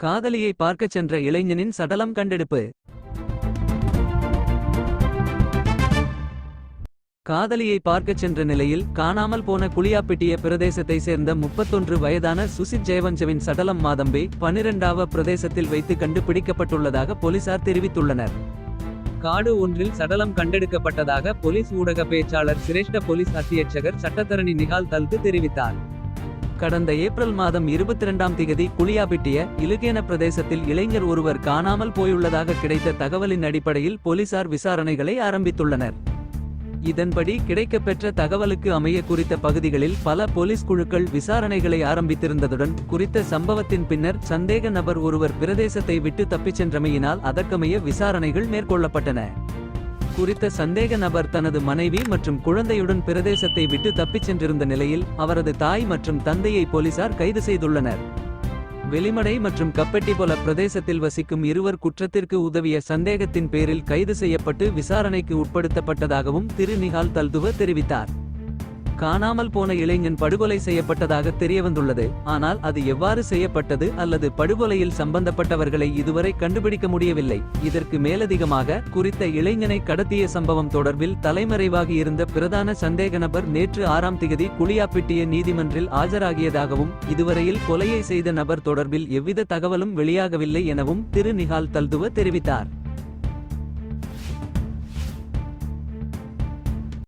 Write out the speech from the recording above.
காதலியை பார்க்கச் சென்ற இளைஞனின் சடலம் கண்டெடுப்பு. காதலியை பார்க்கச் சென்ற நிலையில் காணாமல் போன குளியாப்பிட்டிய பிரதேசத்தை சேர்ந்த முப்பத்தொன்று வயதான சுசித் ஜெயவஞ்சவின் சடலம் மாதம்பே பனிரெண்டாவ பிரதேசத்தில் வைத்து கண்டுபிடிக்கப்பட்டுள்ளதாக போலீசார் தெரிவித்துள்ளனர். காடு ஒன்றில் சடலம் கண்டெடுக்கப்பட்டதாக போலீஸ் ஊடக பேச்சாளர் சிரேஷ்ட போலீஸ் அத்தியட்சகர் சட்டத்தரணி நிகால் தல்து தெரிவித்தார். கடந்த ஏப்ரல் மாதம் இருபத்தி இரண்டாம் திகதி குளியாபிட்டிய இலுகேன பிரதேசத்தில் இளைஞர் ஒருவர் காணாமல் போயுள்ளதாக கிடைத்த தகவலின் அடிப்படையில் போலீசார் விசாரணைகளை ஆரம்பித்துள்ளனர். இதன்படி கிடைக்கப்பெற்ற தகவலுக்கு அமைய குறித்த பகுதிகளில் பல போலீஸ் குழுக்கள் விசாரணைகளை ஆரம்பித்திருந்ததுடன் குறித்த சம்பவத்தின் பின்னர் சந்தேக நபர் ஒருவர் பிரதேசத்தை விட்டு தப்பிச் சென்றமையினால் அதற்கமைய விசாரணைகள் மேற்கொள்ளப்பட்டன. குறித்த சந்தேக நபர் தனது மனைவி மற்றும் குழந்தையுடன் பிரதேசத்தை விட்டு தப்பிச் சென்றிருந்த நிலையில் அவரது தாய் மற்றும் தந்தையை போலீசார் கைது செய்துள்ளனர். வெளிமடை மற்றும் கப்பெட்டிபொல பிரதேசத்தில் வசிக்கும் இருவர் குற்றத்திற்கு உதவிய சந்தேகத்தின் பேரில் கைது செய்யப்பட்டு விசாரணைக்கு உட்படுத்தப்பட்டதாகவும் திரு நிகால் தல்துவ தெரிவித்தார். காணாமல் போன இளைஞன் படுகொலை செய்யப்பட்டதாக தெரியவந்துள்ளது. ஆனால் அது எவ்வாறு செய்யப்பட்டது அல்லது படுகொலையில் சம்பந்தப்பட்டவர்களை இதுவரை கண்டுபிடிக்க முடியவில்லை. இதற்கு மேலதிகமாக குறித்த இளைஞனை கடத்திய சம்பவம் தொடர்பில் தலைமறைவாக இருந்த பிரதான சந்தேக நபர் நேற்று ஆறாம் திகதி குளியாப்பிட்டிய நீதிமன்றில் ஆஜராகியதாகவும் இதுவரையில் கொலையை செய்த நபர் தொடர்பில் எவ்வித தகவலும் வெளியாகவில்லை எனவும் திரு நிகால் தல்துவ தெரிவித்தார்.